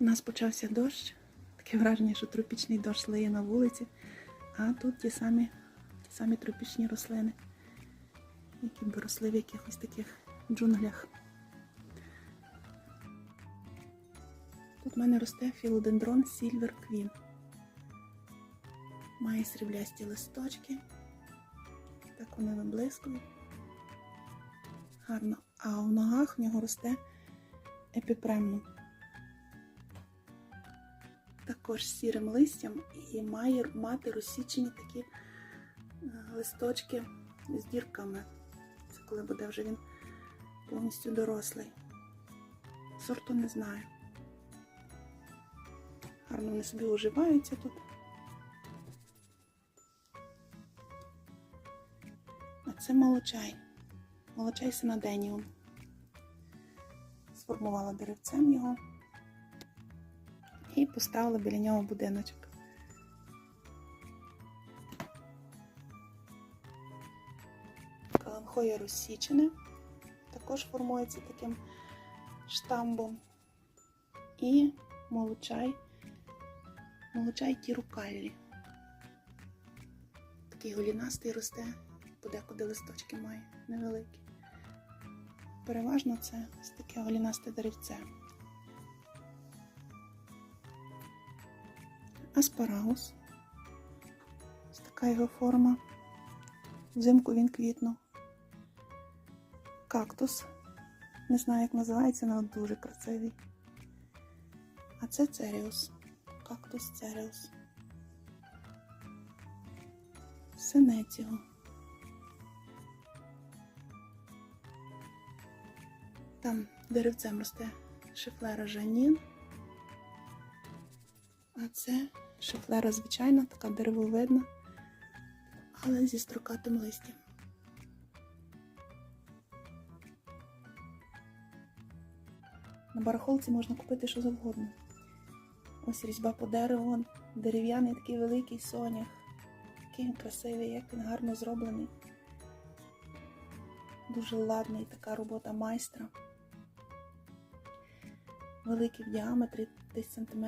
У нас почався дощ. Таке враження, що тропічний дощ лиє на вулиці, а тут ті самі, ті самі тропічні рослини, які б росли в якихось таких джунглях. Тут в мене росте філодендрон Silver Queen. Має сріблясті листочки. Так вони виблискують. Гарно. А в ногах в нього росте епіпремно. Також сірим листям і має мати розсічені такі е, листочки з дірками. Це коли буде вже він повністю дорослий. Сорту не знаю. Гарно вони собі уживаються тут. А це молочай. Молочай синаденіум. Сформувала деревцем його і поставила біля нього будиночок. Каламхоя розсічене, також формується таким штамбом. І молочай, молочай тірукаллі. Такий голінастий росте, подекуди листочки має невеликі. Переважно це таке голінасте деревце. Аспарагус. Ось така його форма. Взимку він квітнув. Кактус. Не знаю, як називається, але дуже красивий. А це церіус. Кактус церіус. Синеціо. Там деревцем росте шифлера Жанін. А це шифлера звичайна, така деревовидна, але зі строкатим листям. На барахолці можна купити що завгодно. Ось різьба по дереву, дерев'яний такий великий сонях. Який він красивий, як він гарно зроблений. Дуже ладний така робота майстра. Великий в діаметрі 10 см,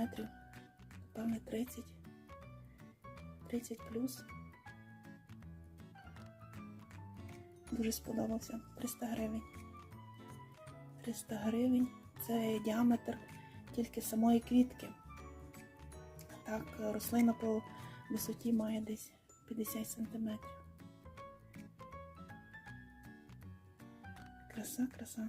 напевне 30, 30 плюс. Дуже сподобався. 300 гривень. 300 гривень це діаметр тільки самої квітки. А так, рослина по висоті має десь 50 см. Краса, краса.